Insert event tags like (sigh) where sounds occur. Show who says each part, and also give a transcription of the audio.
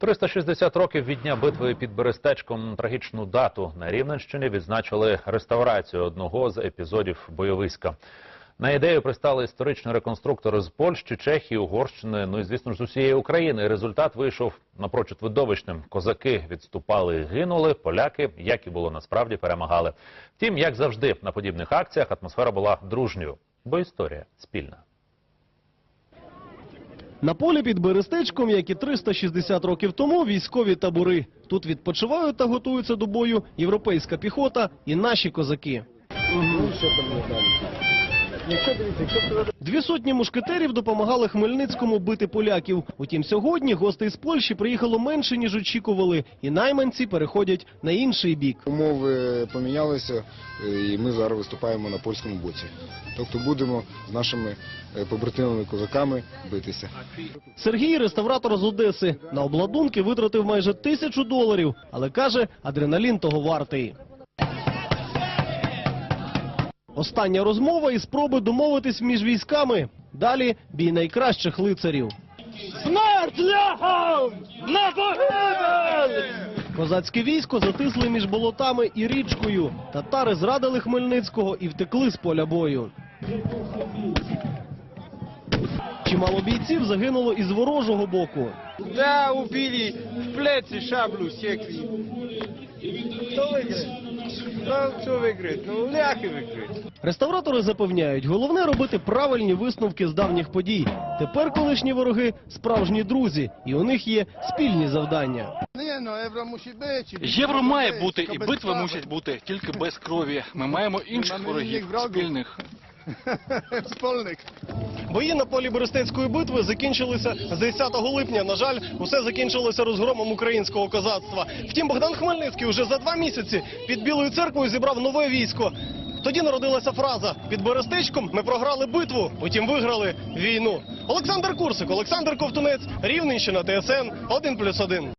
Speaker 1: 360 років від дня битви під Берестечком трагічну дату на Рівненщині відзначили реставрацію одного з епізодів бойовиська. На ідею пристали історичні реконструктори з Польщі, Чехії, Угорщини, ну і звісно ж з усієї України. Результат вийшов напрочуд видовищним. Козаки відступали, і гинули. Поляки, як і було насправді, перемагали. Втім, як завжди, на подібних акціях атмосфера була дружньою, бо історія спільна.
Speaker 2: На полі під Берестечком, як і 360 років тому, військові табори. Тут відпочивають та готуються до бою європейська піхота і наші козаки. Дві сотні мушкетерів допомагали Хмельницькому бити поляків. Утім, сьогодні гостей з Польщі приїхало менше, ніж очікували, і найманці переходять на інший бік.
Speaker 3: Умови помінялися, і ми зараз виступаємо на польському боці. Тобто будемо з нашими е, побратимами козаками битися.
Speaker 2: Сергій реставратор з Одеси. На обладунки витратив майже тисячу доларів, але каже, адреналін того вартий. Остання розмова і спроби домовитись між військами. Далі бій найкращих лицарів. Смерть ляхам! На погибель! Козацьке військо затисли між болотами і річкою. Татари зрадили Хмельницького і втекли з поля бою. Чимало бійців загинуло із ворожого боку.
Speaker 4: Да, убили, в плечи шаблю секли. Кто выиграет? Кто выиграет? Ну, ляхи выиграют.
Speaker 2: Реставратори запевняють, головне робити правильні висновки з давніх подій. Тепер колишні вороги справжні друзі, і у них є спільні завдання.
Speaker 3: Ну. Євро
Speaker 5: має бути і битви мусять бути тільки без крові. Ми маємо інших ворогів спільних. (laughs)
Speaker 3: Спольник.
Speaker 2: Бої на полі Берестецької битви закінчилися з 10 липня. На жаль, усе закінчилося розгромом українського козацтва. Втім, Богдан Хмельницький уже за два місяці під Білою церквою зібрав нове військо. Тоді народилася фраза під Берестечком ми програли битву, потім виграли війну. Олександр Курсик, Олександр Ковтунець, Рівненщина, ТСН 1+,1.